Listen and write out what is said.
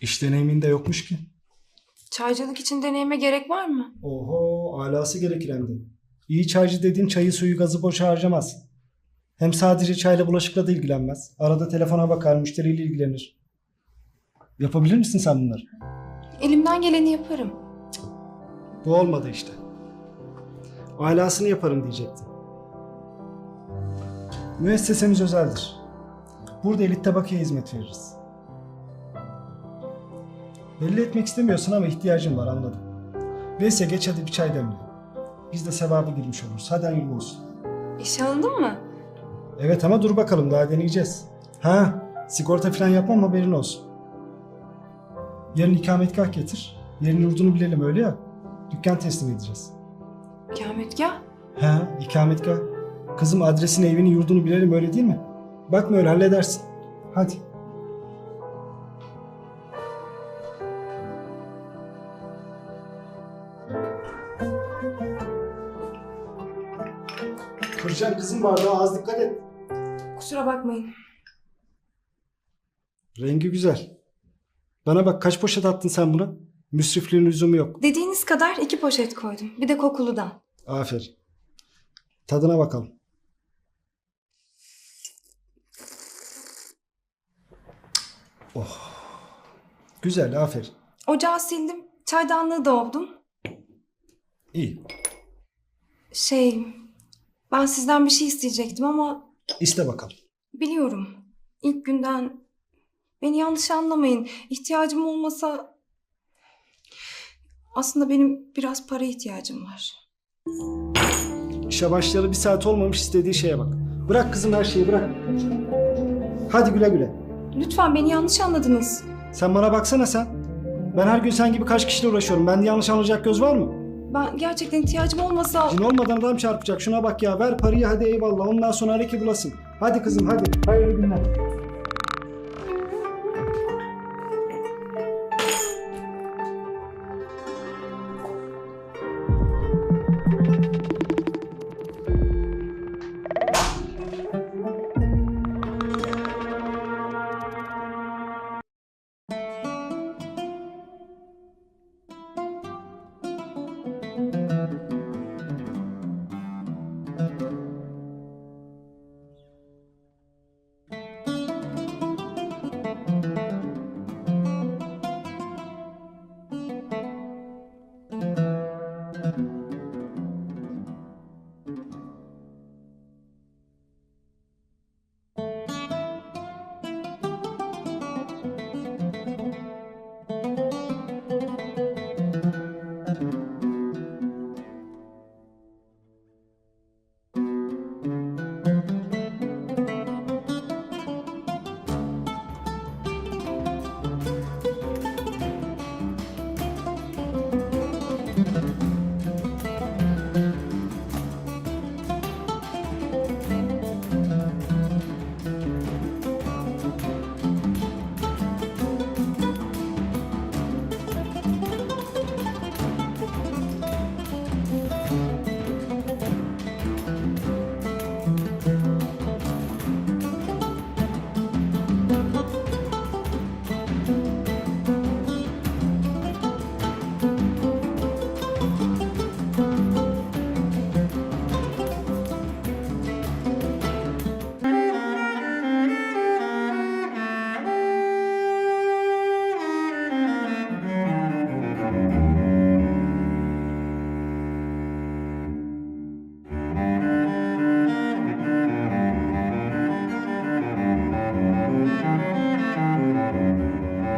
İş deneyimin de yokmuş ki. Çaycılık için deneyime gerek var mı? Oho alası gerekir hem de. İyi çaycı dediğin çayı suyu gazı boşa harcamaz. Hem sadece çayla bulaşıkla da ilgilenmez. Arada telefona bakar, müşteriyle ilgilenir. Yapabilir misin sen bunları? Elimden geleni yaparım. Bu olmadı işte. Alasını yaparım diyecektim. Müessesemiz özeldir. Burada elit tabakaya hizmet veririz. Belli etmek istemiyorsun ama ihtiyacım var anladım. Neyse geç hadi bir çay demle. Biz de sevaba girmiş oluruz. Hadi hayırlı olsun. İşe alındın mı? Evet ama dur bakalım daha deneyeceğiz. Ha sigorta falan yapmam haberin olsun. Yarın ikametgah getir. Yerin yurdunu bilelim öyle ya. Dükkan teslim edeceğiz. Kametgah. He, ikametgah. Kızım adresini, evini, yurdunu bilelim öyle değil mi? Bakma öyle halledersin. Hadi. Kıracağım kızım bardağı az dikkat et. Kusura bakmayın. Rengi güzel. Bana bak kaç poşet attın sen buna? Müsrifliğin lüzumu yok. Dediğiniz kadar iki poşet koydum. Bir de kokuludan. Aferin. Tadına bakalım. Oh. Güzel, aferin. Ocağı sildim. Çaydanlığı doldum. İyi. Şey, ben sizden bir şey isteyecektim ama İste bakalım. biliyorum. İlk günden beni yanlış anlamayın. İhtiyacım olmasa aslında benim biraz para ihtiyacım var. İşe başlayalı bir saat olmamış istediği şeye bak. Bırak kızım her şeyi bırak. Hadi güle güle. Lütfen beni yanlış anladınız. Sen bana baksana sen. Ben her gün sen gibi kaç kişiyle uğraşıyorum. Bende yanlış anlayacak göz var mı? Ben gerçekten ihtiyacım olmasa... Cin olmadan adam çarpacak. Şuna bak ya. Ver parayı hadi eyvallah. Ondan sonra hareket bulasın. Hadi kızım hadi. Hayırlı günler.